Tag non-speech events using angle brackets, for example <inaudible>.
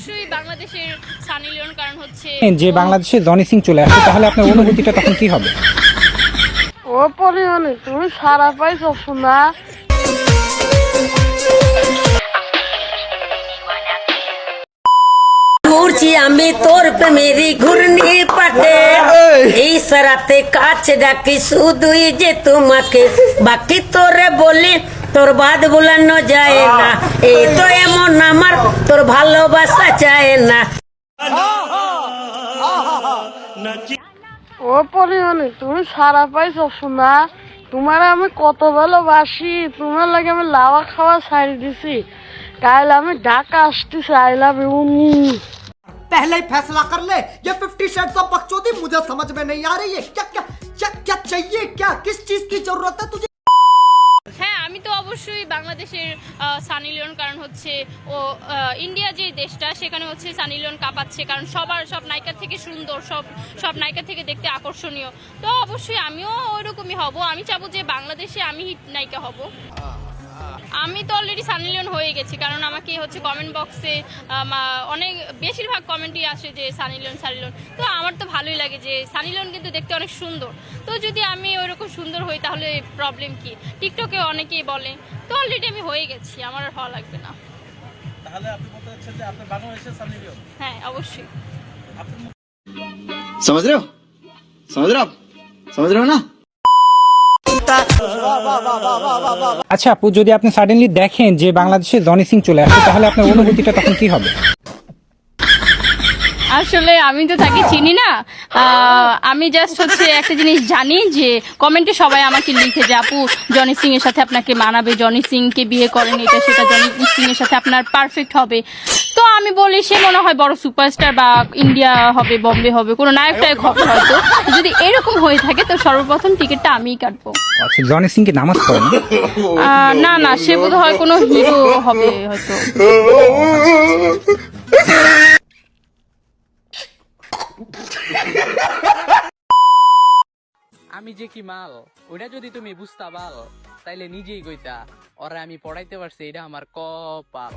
অবশ্যই বাংলাদেশের সানি লিওন কারণ হচ্ছে যে বাংলাদেশে জনি সিং চলে আসে তাহলে আপনার অনুভূতিটা তখন কি হবে? ও পরিমাণে তুমি সারা পাইছো ঘুরছি আমি তোর প্রেমেরই ঘূর্ণি পাটে এই সারাতে কাছে ডাকি শুধুই যে তোমাকে। বাকি তোরে বলি তোর বাদ বুলানো যায় না এই তো এমন আমার তোর ভালোবাসা চায় না ও পরিমাণে তুমি সারা পাইছো শোনা তোমার আমি কত ভালোবাসি তোমার লাগে আমি লাভা খাওয়া ছাড়ি দিছি কাল আমি ঢাকা আসতেছি আই লাভ ইউ पहले ही फैसला कर ले ये फिफ्टी शेड्स ऑफ बकचोदी मुझे समझ में नहीं आ रही है क्या क्या क्या क्या चाहिए क्या किस चीज की जरूरत है तुझे হ্যাঁ আমি তো অবশ্যই বাংলাদেশের সানি লিওন, কারণ হচ্ছে ও ইন্ডিয়া যে দেশটা, সেখানে হচ্ছে সানি লিওন কাঁপাচ্ছে, কারণ সবার সব নায়িকার থেকে সুন্দর, সব সব নায়িকার থেকে দেখতে আকর্ষণীয়। তো অবশ্যই আমিও ওইরকমই হব। আমি চাবো যে বাংলাদেশে আমি হিট নায়িকা হব। আমি তো অলরেডি সানি লিওন হয়ে গেছি কারণ আমাকে হচ্ছে কমেন্ট বক্সে অনেক বেশিরভাগ কমেন্টই আসে যে সানি লিওন সানি লিওন তো আমার তো ভালোই লাগে যে সানি লিওন কিন্তু দেখতে অনেক সুন্দর তো যদি আমি ওইরকম সুন্দর হই তাহলে প্রবলেম কি টিকটকে অনেকেই বলে তো অলরেডি আমি হয়ে গেছি আমার আর হওয়া লাগবে না তাহলে আপনি বলতে চাচ্ছেন যে আপনার বাংলাদেশের সানি লিওন হ্যাঁ অবশ্যই समझ रहे हो समझ रहे हो आप समझ रहे हो ना আচ্ছা আপু, যদি আপনি সাডেনলি দেখেন যে বাংলাদেশে জনি সিং চলে আসে তাহলে আপনার অনুভূতিটা তখন কি হবে? আসলে আমি তো তাকে চিনি না। আহ, আমি জাস্ট হচ্ছে একটা জিনিস জানি যে কমেন্টে সবাই আমাকে লিখে যে আপু জনি সিং এর সাথে আপনাকে মানাবে জনি সিং কে বিয়ে করেন এটা সেটা জনি সিং এর সাথে আপনার পারফেক্ট হবে। তো আমি বলি সে মনে হয় বড় সুপারস্টার বা ইন্ডিয়া হবে বম্বে হবে কোনো নায়ক টায়ক হবে হয়তো। যদি এরকম হয়ে থাকে তো সর্বপ্রথম টিকিটটা আমিই কাটবো। আচ্ছা জনি সিং কি নামাজ পড়েন না? না সে বোধ হয় কোনো হিরো হবে হয়তো। <laughs> আমি যে কি মাল ওটা যদি তুমি বুঝতা পাল তাইলে নিজেই কইতা ওরা আমি পড়াইতে পারছি এটা আমার কপাল।